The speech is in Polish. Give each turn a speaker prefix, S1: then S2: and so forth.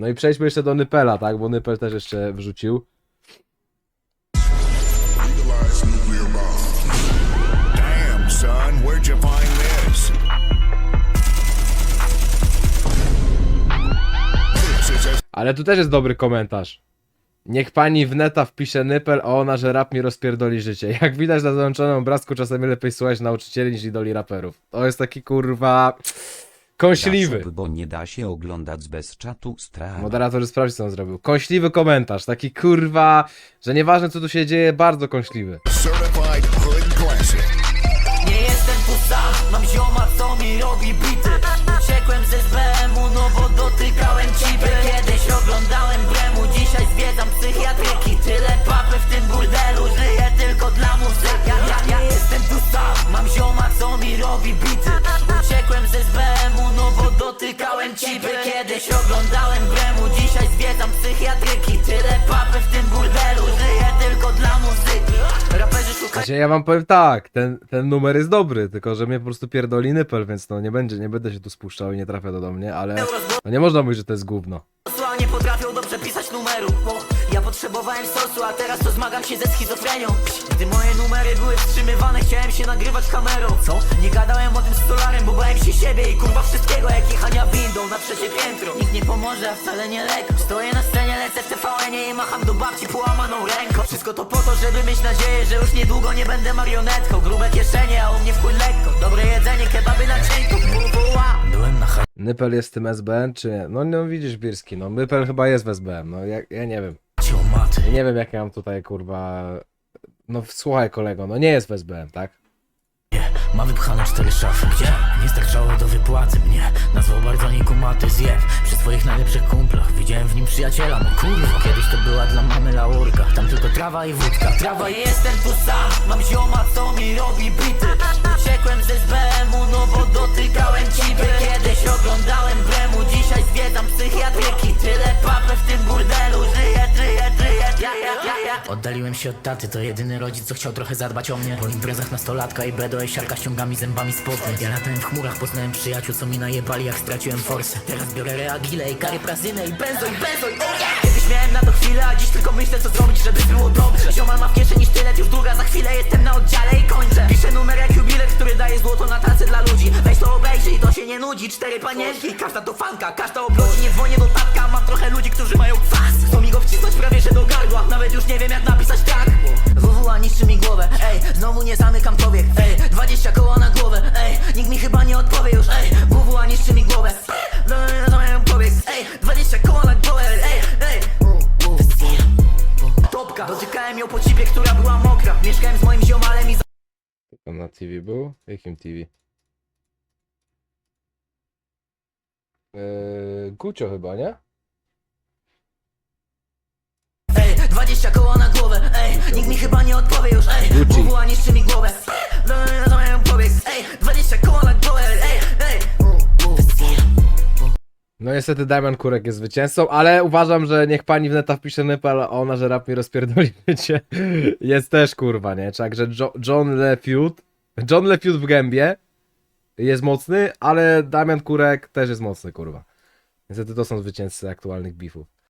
S1: No i przejdźmy jeszcze do Nypela, tak? Bo Nypel też jeszcze wrzucił.
S2: Legalize nuclear bombs.
S3: Damn, son, where'd you find this? This is a
S1: Ale tu też jest dobry komentarz. Niech pani w neta wpisze Nypel, a ona, że rap mi rozpierdoli życie. Jak widać na załączonym obrazku, czasami lepiej słuchać nauczycieli niż idoli raperów. To jest taki kurwa... Kąśliwy.
S4: Zasób, bo nie da się oglądać bez czatu strach.
S1: Moderator sprawdzi co on zrobił. Kąśliwy komentarz, taki kurwa, że nieważne co tu się dzieje, bardzo kąśliwy.
S3: certified hood classic.
S5: Nie jestem sam, mam zioma co mi robi bity Kiedyś oglądałem Bremu, dzisiaj zwiedzam psychiatryki Tyle papy w tym burdelu, żyję tylko dla muzyki Raperzy szukają
S1: Znaczy, ja wam powiem tak, ten, ten numer jest dobry, tylko że mnie po prostu pierdoli Nypel, więc no nie będzie, nie będę się tu spuszczał i nie trafia do mnie, ale no nie można mówić, że to jest gówno.
S5: nie potrafią dobrze pisać numeru Bo ja potrzebowałem sosu, a teraz to zmagam się ze schizofrenią Gdy moje numery były wstrzymywane, chciałem się nagrywać kamerą Co? Nie gadałem o tym siebie i kurwa wszystkiego Jak jechania windą na trzecie piętro Nikt nie pomoże, a wcale nie lekko Stoję na scenie, lecę w tvn i macham do babci połamaną ręką Wszystko to po to, żeby mieć nadzieję, że już niedługo nie będę marionetką Grube kieszenie, a u mnie w chuj lekko Dobre jedzenie, kebaby na cienko. Byłem na
S1: Nypel jest tym SBN, czy nie? No, no widzisz, Birski, no Nypel chyba jest w SBM, no ja, ja nie wiem. Ja nie wiem, jak ja mam tutaj, kurwa... No słuchaj, kolego, no nie jest w SBM, tak?
S5: Ma wypchane cztery szafy, gdzie? Nie starczało do wypłaty mnie. Nazwał bardzo nikumaty zjeb Przy swoich najlepszych kumplach Widziałem w nim przyjaciela, no kurwa Kiedyś to była dla mamy laurka. Tam tylko trawa i wódka. Trawa i jestem tu sam. Mam zioma, co mi Oddaliłem się od taty, to jedyny rodzic, co chciał trochę zadbać o mnie. Po imprezach nastolatka i bedo, siarka ściągami zębami spodnie Ja latałem w chmurach, poznałem przyjaciół, co mi najebali jak straciłem forsę. Teraz biorę reagile i karyprazynę i benzo i benzo i oh yeah! Kiedyś miałem na to chwilę, a dziś tylko myślę co zrobić, żeby było dobrze. Ziomal ma w kieszeni sztylet, już długa, nudzi, cztery panienki. Każda to fanka, każda obrodzi, nie dzwonię do tatka Mam trochę ludzi, którzy mają kwas. Chcą mi go wcisnąć prawie że do gardła. Nawet już nie wiem jak napisać tak. WWA niszczy mi głowę, ej Znowu nie zamykam powiek, ej 20 koła na głowę, ej Nikt mi chyba nie odpowie już, ej WWA niszczy mi głowę. Znowu nie zamykam powiek, ej 20 koła na głowę, ej, ej. Topka, dotykałem ją po cipie, która była mokra. Mieszkałem z moim ziomalem i
S1: On na TV był? Jakim TV? Yy, Gucio chyba, nie?
S5: Ej, 20 koła na głowę, ej, nikt mi chyba nie odpowie już, ej
S1: Gucci.
S5: Niszczy mi głowę ej, 20 koła na głowę, ej, ej
S1: No niestety Damian Kurek jest zwycięzcą, ale uważam, że niech pani w neta wpisze Nepal, a ona, że rap mi rozpierdoli życie. Jest też kurwa, nie? Także jo John LeFeud, John LeFeud w gębie jest mocny, ale Damian Kurek też jest mocny, kurwa. Niestety to są zwycięzcy aktualnych beefów.